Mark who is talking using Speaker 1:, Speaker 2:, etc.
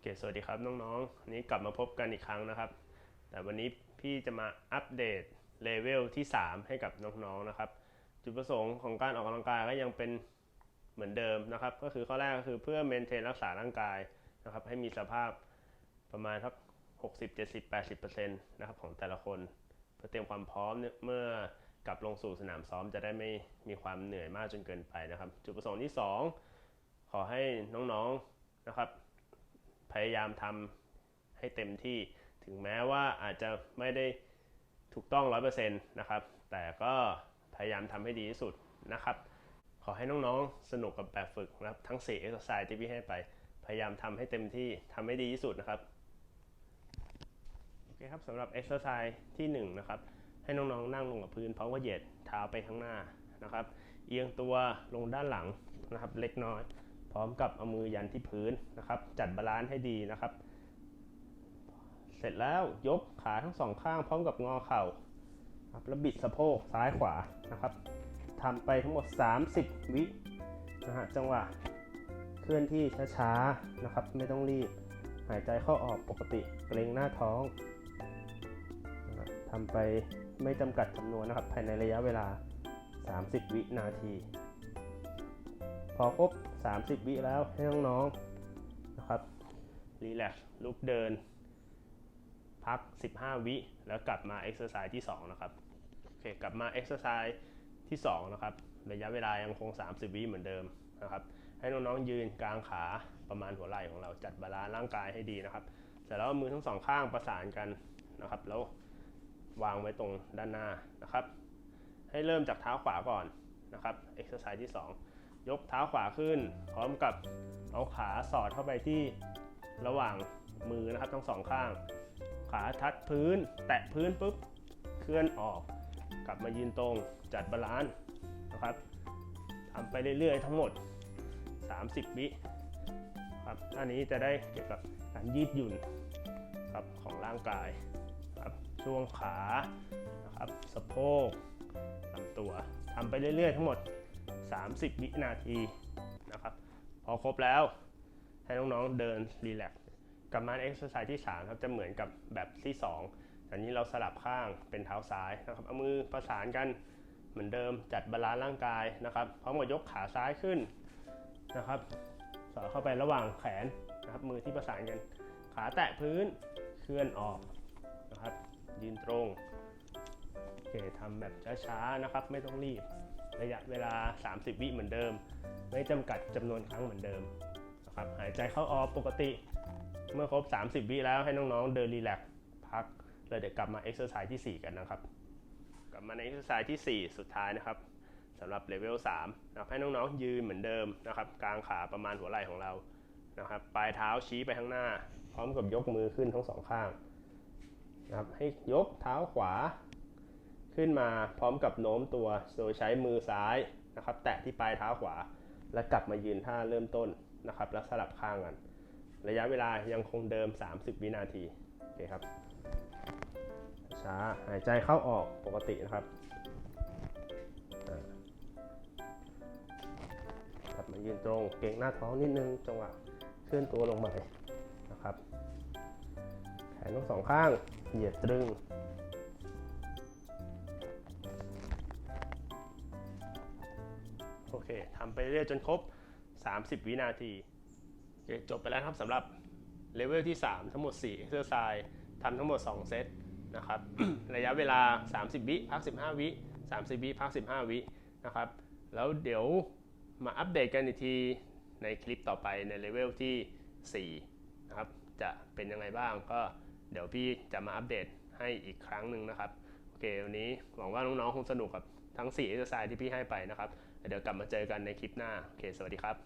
Speaker 1: โอเคสวัสดีครับน้องๆนนี้กลับมาพบกันอีกครั้งนะครับ แต่วันนี้พี่จะมาอัปเดตเลเวลที่ 3 ให้กับน้องๆนะครับ จุดประสงค์ของการออกกำลังกายก็ยังเป็นเหมือนเดิมนะครับ ก็คือข้อแรกก็คือเพื่อเมนเทนรักษาร่างกายนะครับ ให้มีสภาพประมาณสัก60 70 80%นะครับของแต่ละคน เพื่อเตรียมความพร้อมเนี่ยเมื่อกลับลงสู่สนามซ้อมจะได้ไม่มีความเหนื่อยมากจนเกินไปนะครับ จุดประสงค์ที่ 2 ขอให้น้องๆนะครับ พยายามทำให้เต็มที่ ถึงแม้ว่าอาจจะไม่ได้ถูกต้อง 100%นะครับ แต่ก็พยายามทำให้ดีที่สุดนะครับ ขอให้น้องๆ สนุกกับแบบฝึกนะครับ ทั้ง4 exercise ที่พี่ให้ไป พยายามทำให้เต็มที่ทำให้ดีที่สุดนะครับโอเคครับสำหรับ exercise ที่ 1 นะครับ ให้น้องๆ นั่งลงกับพื้นพร้อมกับเหยียดเท้าไปข้างหน้านะครับ เอียงตัวลงด้านหลังนะครับ เล็กน้อย พร้อมกับเอามือยันที่พื้นนะครับ จัดบาลานซ์ให้ดีนะครับ เสร็จแล้วยกขาทั้งสองข้างพร้อมกับงอเข่าครับแล้วบิดสะโพกซ้ายขวานะครับทำไปทั้งหมด 30 วินะฮะจังหวะเคลื่อนที่ช้าๆนะครับ ไม่ต้องรีบหายใจเข้าออกปกติเกรงหน้าท้องนะทำไปไม่จำกัดจำนวนนะครับ ภายในระยะเวลา 30 วินาที อครบ 30 วิแล้วให้น้องๆนะครับรีแลกซ์ลุกเดิน พัก 15 วิแล้วกลับมาเอ็กซ์ไซส์ที่ 2 นะครับโอเคกลับมาเอ็กซ์ไซส์ที่ 2 นะครับ ระยะเวลายังคง 30 วิเหมือนเดิมนะครับให้น้องๆยืนกลางขาประมาณหัวไหล่ของเราจัดบาลานซ์ร่างกายให้ดีนะครับเสร็จแล้วมือทั้งสองข้างประสานกันนะครับแล้ววางไว้ตรงด้านหน้านะครับ ให้เริ่มจากเท้าขวาก่อนนะครับเอ็กซ์ไซส์ที่ 2 ยกเท้าขวาขึ้น พร้อมกับเอาขาสอดเข้าไปที่ระหว่างมือนะครับทั้งสองข้าง ขาทัดพื้น แตะพื้นปุ๊บเคลื่อนออก กลับมายืนตรงจัดบาลานซ์นะครับทำไปเรื่อยๆทั้งหมด 30 วิครับท่านี้จะได้เกี่ยวกับการยืดหยุ่นครับของร่างกายครับช่วงขานะครับสะโพกลำตัวทำไปเรื่อยๆทั้งหมด 30 วินาทีนะครับ พอครบแล้วให้น้องๆเดินรีแลกซ์กลับมาเอ็กซ์ไซส์ที่ 3 ครับ จะเหมือนกับแบบที่2แต่นี้เราสลับข้างเป็นเท้าซ้ายนะครับ เอามือประสานกันเหมือนเดิมจัดบาลานซ์ร่างกายนะครับพร้อมกับยกขาซ้ายขึ้นนะครับ สอดเข้าไประหว่างแขนนะครับ มือที่ประสานกัน ขาแตะพื้นเคลื่อนออกนะครับ ยืนตรงโอเคทำแบบช้าๆนะครับ ไม่ต้องรีบ ระยะเวลา 30 วิเหมือนเดิม ไม่จำกัดจำนวนครั้งเหมือนเดิมนะครับหายใจเข้าออกปกติ เมื่อครบ 30 วิแล้วให้น้องๆเดินรีแลกซ์พักแล้วเดี๋ยวกลับมาเอ็กซ์ไซส์ที่ 4 กันนะครับ กลับมาในเอ็กซ์ไซส์ที่ 4 สุดท้ายนะครับสำหรับเลเวล3นะครับให้น้องๆยืนเหมือนเดิมนะครับกลางขาประมาณหัวไหล่ของเรานะครับปลายเท้าชี้ไปข้างหน้า พร้อมกับยกมือขึ้นทั้งสองข้างนะครับให้ยกเท้าขวา ขึ้นมาพร้อมกับโน้มตัวโดยใช้มือซ้ายนะครับ แตะที่ปลายเท้าขวา แล้วกลับมายืนท่าเริ่มต้นนะครับ แล้วสลับข้างกัน ระยะเวลายังคงเดิม 30 วินาทีโอเคครับ ช้าหายใจเข้าออกปกตินะครับกลับมายืนตรงเก่งหน้าท้องนิดนึงจังหวะเคลื่อนตัวลงใหม่นะครับ แขนทั้งสองข้างเหยียดตรึง โอเคทำไปเรื่อยจนครบ 30 วินาทีโอเคจบไปแล้วครับสำหรับเลเวลที่ 3 ทั้งหมด4 exercise ทำทั้งหมด 2 เซตนะครับ ระยะเวลา 30 วิพัก 15 วิ 30 วิพัก 15 วินะครับ แล้วเดี๋ยวมาอัปเดตกันอีกทีในคลิปต่อไปในเลเวลที่ 4 นะครับ จะเป็นยังไงบ้างก็เดี๋ยวพี่จะมาอัปเดตให้อีกครั้งหนึ่งนะครับ โอเค วันนี้หวังว่าน้องๆคงสนุกกับทั้ง4 exercise ที่พี่ให้ไปนะครับ เดี๋ยวกลับมาเจอกันในคลิปหน้าโอเค สวัสดีครับ